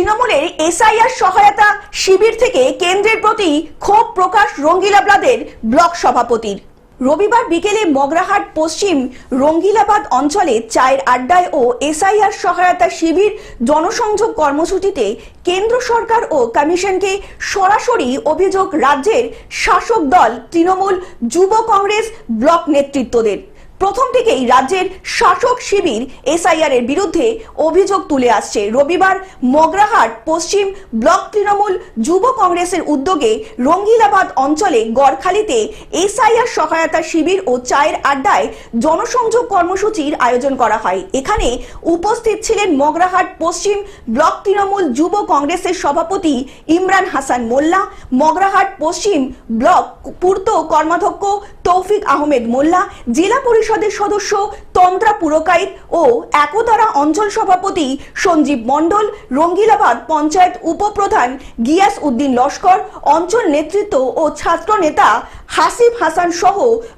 তৃণমূলের এসআইআর সহায়তা শিবির থেকে কেন্দ্রের প্রতি ক্ষোভ প্রকাশ রঙ্গিলাবাদের ব্লক সভাপতির। রবিবার বিকেলে মগরাহাট পশ্চিম রঙ্গিলাবাদ অঞ্চলে চায়ের আড্ডায় ও এসআইআর সহায়তা শিবির জনসংযোগ কর্মসূচিতে কেন্দ্র সরকার ও কমিশনকে সরাসরি অভিযোগ রাজ্যের শাসক দল তৃণমূল যুব কংগ্রেস ব্লক নেতৃত্বদের। প্রথম থেকেই রাজ্যের শাসক শিবির এসআইআর এর বিরুদ্ধে অভিযোগ তুলে আসছে। রবিবার মগরাহাট পশ্চিম ব্লক তৃণমূল যুব কংগ্রেসের উদ্যোগে রঙ্গিলাবাদ অঞ্চলে গড়খালিতে এসআইআর সহায়তা শিবির ও চায়ের আড্ডায় জনসংযোগ কর্মসূচির আয়োজন করা হয়। এখানে উপস্থিত ছিলেন মগরাহাট পশ্চিম ব্লক তৃণমূল যুব কংগ্রেসের সভাপতি ইমরান হাসান মোল্লা, মগরাহাট পশ্চিম ব্লক পূর্ত কর্মাধ্যক্ষ তৌফিক আহমেদ মোল্লা, জেলা পরিষদের সদস্য তন্ত্রা পুরকাইত ও একতারা অঞ্চল সভাপতি সঞ্জীব মণ্ডল, রঙ্গিলাবাদ পঞ্চায়েত উপপ্রধান গিয়াস উদ্দিন লস্কর, অঞ্চল নেতৃত্ব ও ছাত্র নেতা হাসিব হাসান সহ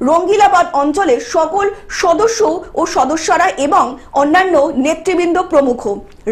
রঙ্গিলাবাদ অঞ্চলের সকল সদস্য ও সদস্যরা এবং অন্যান্য নেতৃবৃন্দ প্রমুখ।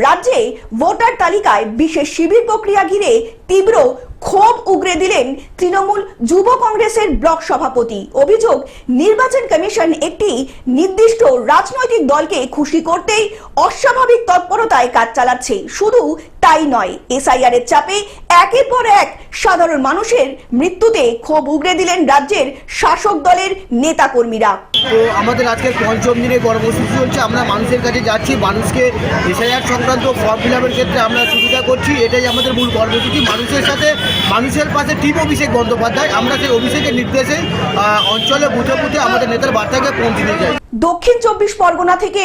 রাজ্যে ভোটার তালিকায় বিশেষ শিবির প্রক্রিয়া ঘিরে তীব্র ক্ষোভ উগরে দিলেন তৃণমূল যুব কংগ্রেসের ব্লক সভাপতি। অভিযোগ, নির্বাচন কমিশন একটি নির্দিষ্ট রাজনৈতিক দলকে খুশি করতেই অস্বাভাবিক তৎপরতায় কাজ চালাচ্ছে। শুধু তাই নয়। এসআইআর এর চাপে একের পর এক সাধারণ মানুষের মৃত্যুতে ক্ষোভ উগরে দিলেন রাজ্যের শাসক দলের নেতাকর্মীরা। তো আমাদের আজকের পঞ্চম দিনে কর্মসূচি চলছে আমরা মানুষের কাছে যাচ্ছি মানুষকে এসআইআর সংক্রান্ত ফর্ম ফিল আপের ক্ষেত্রে আমরা সুবিধা করছি এটাই আমাদের মূল কর্মসূচি। মানুষের সাথে মানুষের পাশে টিম অভিষেক বন্দ্যোপাধ্যায় আমরা সেই অভিষেকের নির্দেশে অঞ্চলে বুথে বুথে আমাদের নেতার বার্তাকে পৌঁছে দিয়ে যাই। দক্ষিণ চব্বিশ পরগনা থেকে